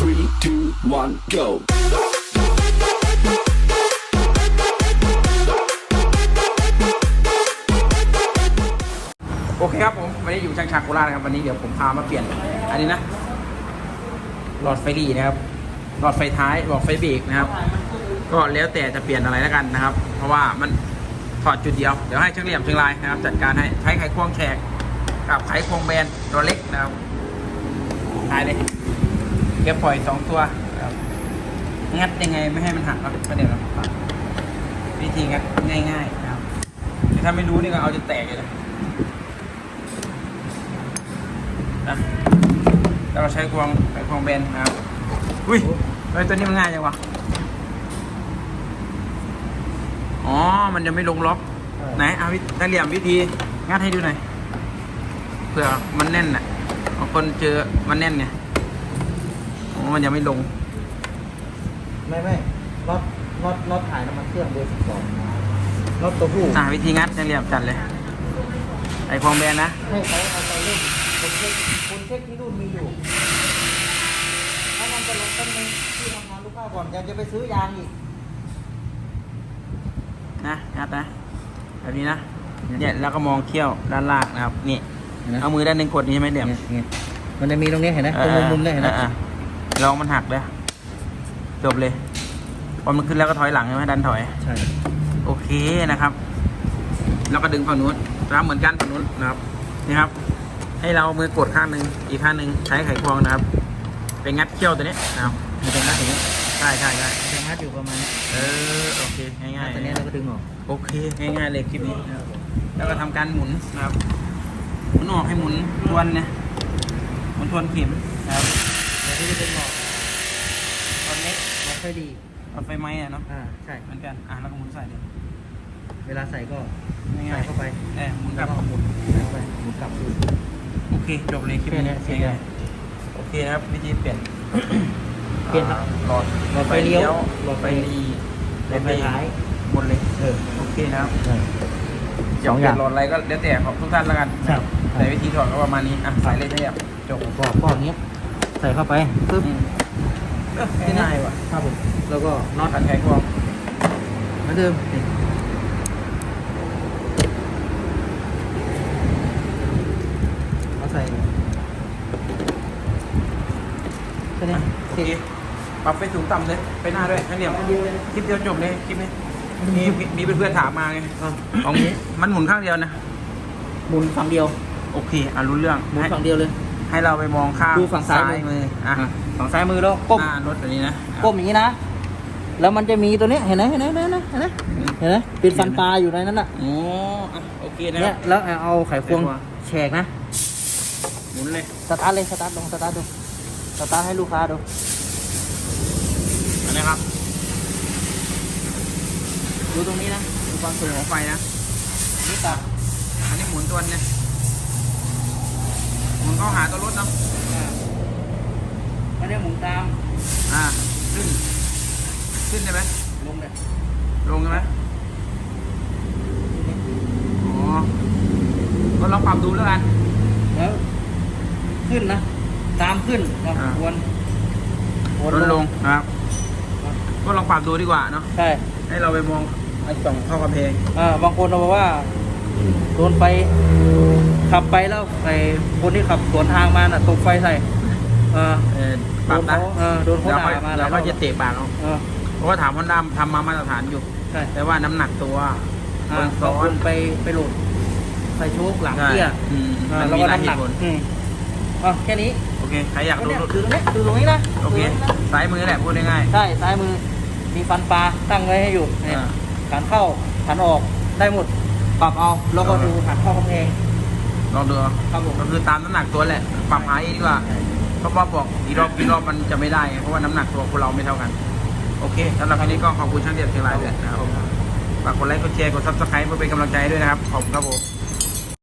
three, two, one, go. โอเคครับผมวันนี้อยู่ช่างชาโคราชนะครับวันนี้เดี๋ยวผมพามาเปลี่ยน อันนี้นะ หลอดไฟหลีนะครับ หลอดไฟท้ายหลอดไฟเบรกนะครับ ก็แล้วแต่จะเปลี่ยนอะไรแล้วกันนะครับ เพราะว่ามันถอดจุดเดียว เดี๋ยวให้ช่างเหลี่ยมชียงรายนะครับ จัดการให้ใช้ไขควงแขกกับไขควงแบนตัวเล็กนะครับทายเลย เก็บปล่อยสองตัวนะครับงัดยังไงไม่ให้มันหักครับก็เดี๋ยวเราวิธีงัดง่ายๆนะครับแต่ถ้าไม่รู้นี่ก็เอาจะแตกเลยนะนะแล้วเราใช้ควงใช้ควงเบนนะครับ อุ้ยเฮ้ยตัวนี้มันง่ายจังวะอ๋อ มันจะไม่ลงล็อกไหนเอาวิธีเหลี่ยมวิธีงัดให้ดูหน่อยเผื่อมันแน่นอะบางคนเจอมันแน่นไง อ๋อมันยังไม่ลง ไม่ไม่น็อตน็อตน็อตถ่ายน้ำมันเครื่องเบอร์สิบสองน็อตตัวผู้อ่าวิธีงัดช่างเหลี่ยมจัดเลย ไอ้ควงเบนนะ ให้เขาเอาไปเล่นคนเช็คคนเช็คที่รุ่นมีอยู่ ถ้ามันจะลงต้นนึงที่ทำงานลูกค้าก่อนยังจะไปซื้อยางอีก นะงัดนะ แบบนี้นะ เนี่ยแล้วก็มองเขี้ยวด้านล่างนะครับ นี่เอามือด้านหนึ่งกดนี่ใช่ไหมเหลี่ยม มันจะมีตรงนี้เห็นไหมตรงมุมมุมเนี่ยเห็นไหมอ่าๆ ลองมันหักเลยจบเลยพอมันขึ้นแล้วก็ถอยหลังใช่ไหมดันถอย ใช่ โอเคนะครับ แล้วก็ดึงฝั่งนู้นรับเหมือนกันฝั่งนู้นนะครับ นี่ครับ ให้เรามือกดข้างหนึ่งอีกข้างหนึ่งใช้ไขควงนะครับ เป็นงัดเขี้ยวตัวนี้นะครับมันจะงัดอย่างนี้ใช่ใช่ใช่จะงัดอยู่ประมาณนี้เออโอเคง่ายตัวนี้เราก็ดึงออกๆโอเคง่ายๆเลยคลิปนี้นะครับแล้วก็ทำการหมุนนะครับหมุนออกให้หมุนทวนเนี่ยหมุนทวนเข็มนะครับแต่ ที่จะเป็นหลอดตอนเล็กไม่ค่อยดีเอาไฟไหม้อะเนาะอ่าใช่ เหมือนกันอะแล้วก็หมุนใส่เลยเวลาใส่ก็ง่ายๆใส่เข้าไปเออหมุนกแล้ลัวบก็หมุนใส่เข้าไปหมุนกลับดู โอเคจบเลยคลิปแค่นี้เนี้ยเสร็จแล้วง่ายๆโอเคนะครับวิธีเปลี่ยนเปลี่ยนครับอ่าหลอดหลอดไฟเลี้ยวหลอดไฟรีหลอดไฟท้าย หมดเลยเออโอเคนะครับใช่จะเปลี่ยนหลอดอะไรก็แล้วแต่ของทุกท่านแล้วกัน ครับ แต่วิธีถอดก็ประมาณนี้ อะใส่เลยใช่ไหมจบ ก็ก็อย่างเงี้ย ใส่เข้าไปปึ๊บอืมเออง่ายๆว่ะครับผมแล้วก็น็อตอันไขควงเหมือนเดิมนี่มาใส่แค่นี้โอเคปรับไปสูงต่ำเลย ไปหน้าด้วยนั่นเดียวอันเดียวเลยนะคลิปเดียวจบเลยคลิปนี้มีมีมีเพื่อนๆถามมาไงอะของนี้มันหมุนข้างเดียวนะ หมุนฝั่งเดียว โอเคอะรู้เรื่องหมุนให้ฝั่งเดียวเลย ให้เราไปมองข้างดูฝั่งซ้ายมืออะอะฝั่งซ้ายมือแล้วก้มหน้ารถอันนี้นะก้มอย่างนี้นะแล้วมันจะมีตัวเนี้ยเห็นไหมเห็นไหมเห็นไหมเห็นไหมเห็นไหมเป็นฟันปลาอยู่ในนั้นน่ะโอ้อะโอเคนะคเนี่รัยบแล้วเอาไขควงไขควงแฉกนะหมุนเลยสตาร์ทเลยสตาร์ทลงสตาร์ทดูสตาร์ทให้ลูกค้าดูอันนี้ครับดูตรงนี้นะดูความสูงหัวไฟนะนี่ตัดอันนี้หมุนตัวเนี่ย หมุนเข้าหาตัวรถเนาะไม่ได้หมุนตาม อ่า ขึ้น ขึ้นได้ไหมลงเลยลงใช่ไหมอ๋อก็ลองปรับดูแล้วกัน แล้วขึ้นนะ ตามขึ้นก็อ่าวนลดลงนะครับ ก็ลองปรับดูดีกว่าเนาะ ใช่ ให้เราไปมองไอ้ส่องเข้ากำแพงอ่าบางคนเราบอกว่า โดนไฟขับไปแล้วไอ้คนที่ขับสวนทางมาน่ะตกไฟใส่เออเออปรับนะโดนเขาเออโดนเขาเราก็ด่ามาเราหลายรก็อบจะเตะปากเอาเออ เพราะว่าถามฮอนด้าทำมามาตรฐานอยู่ ใช่ แต่ว่าน้ำหนักตัวอ่าคนซ้บางอคนนไปไปโหลดใส่โชคหลังเตี้ยอืมอ่ามันแล้วมีก็หลายน้ำเหหนักตุผลอืมอะแค่นี้โอเค ใครอยากก็ดูเนี่ยคือตรงนี้คือตรงนี้นะโอเคตรงนี้นะซ้ายมือแหละพูดง่ายใช่ซ้ายมือมีฟันปลาตั้งไว้ให้อยู่เนี่ยอ่า ขันเข้าขันออกได้หมด ปรับเอา แล้วก็อ่าดูขันเข้ากำแพงๆลองดูเอาครับผมก็คือตามน้ำหนักตัวแหละ ปรับหาเองดีกว่า เพราะว่าบอกกี่รอบกี่รอบมันจะไม่ได้ไงเพราะว่าน้ำหนักตัวคนเราไม่เท่ากัน โอเคสำหรับครั้นี้ก็ขอบคุณช่างเดียดเชียงรายด้วยนะครับฝากกดไลค์กดแชร์กดซับสไครป์เพื่อเป็นกำลังใจด้วยนะครับ ขอบคุณครับผม